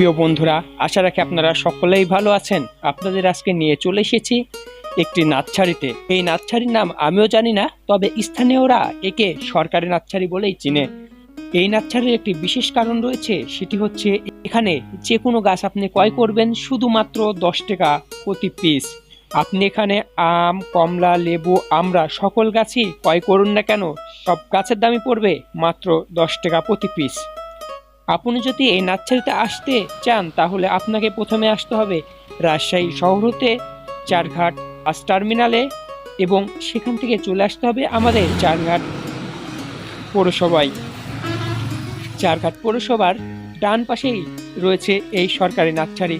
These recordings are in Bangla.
প্রিয় বন্ধুরা, আশা রাখি আপনারা সকলেই ভালো আছেন। আপনাদের আজকে নিয়ে চলে এসেছি একটি নাচ্ছারিতে এই নাচ্ছারির নাম আমিও জানি না, তবে স্থানীয়রা একে সরকারি নাচ্ছারি বলেই চিনে। এই নাচ্ছারির একটি বিশেষ কারণ রয়েছে, সেটি হচ্ছে এখানে যে কোনো গাছ আপনি ক্রয় করবেন শুধুমাত্র দশ টাকা প্রতি পিস আপনি এখানে আম, কমলা, লেবু, আমরা সকল গাছই ক্রয় করুন না কেন, সব গাছের দামই পড়বে মাত্র দশ টাকা প্রতি পিস আপনি যদি এই নার্সারিতে আসতে চান তাহলে আপনাকে প্রথমে আসতে হবে রাজশাহী শহর হতে চারঘাট বাস টার্মিনালে এবং সেখান থেকে চলে আসতে হবে আমাদের চারঘাট পৌরসভায়। চারঘাট পৌরসভার ডান পাশেই রয়েছে এই সরকারি নার্সারি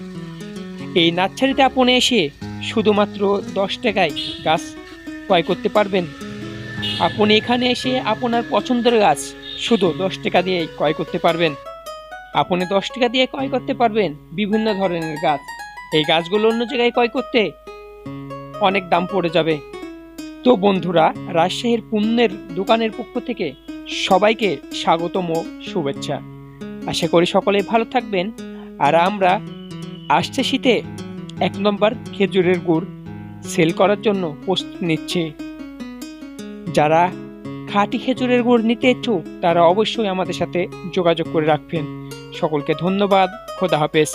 এই নার্সারিতে আপনি এসে শুধুমাত্র দশ টাকায় গাছ ক্রয় করতে পারবেন। আপনি এখানে এসে আপনার পছন্দের গাছ শুধু দশ টাকা দিয়েই ক্রয় করতে পারবেন। আপনি দশ টাকা দিয়ে ক্রয় করতে পারবেন বিভিন্ন ধরনের গাছ। এই গাছগুলো অন্য জায়গায় ক্রয় করতে অনেক দাম পড়ে যাবে। তো বন্ধুরা, রাজশাহীর পুণ্যের দোকানের পক্ষ থেকে সবাইকে স্বাগতম ও শুভেচ্ছা। আশা করি সকলেই ভালো থাকবেন। আর আমরা আসছে শীতে এক নম্বর খেজুরের গুড় সেল করার জন্য প্রস্তুত নিচ্ছি। যারা খাঁটি খেজুরের গুড় নিতে ইচ্ছুক, তারা অবশ্যই আমাদের সাথে যোগাযোগ করে রাখবেন। সকলকে ধন্যবাদ। খোদা হাফেজ।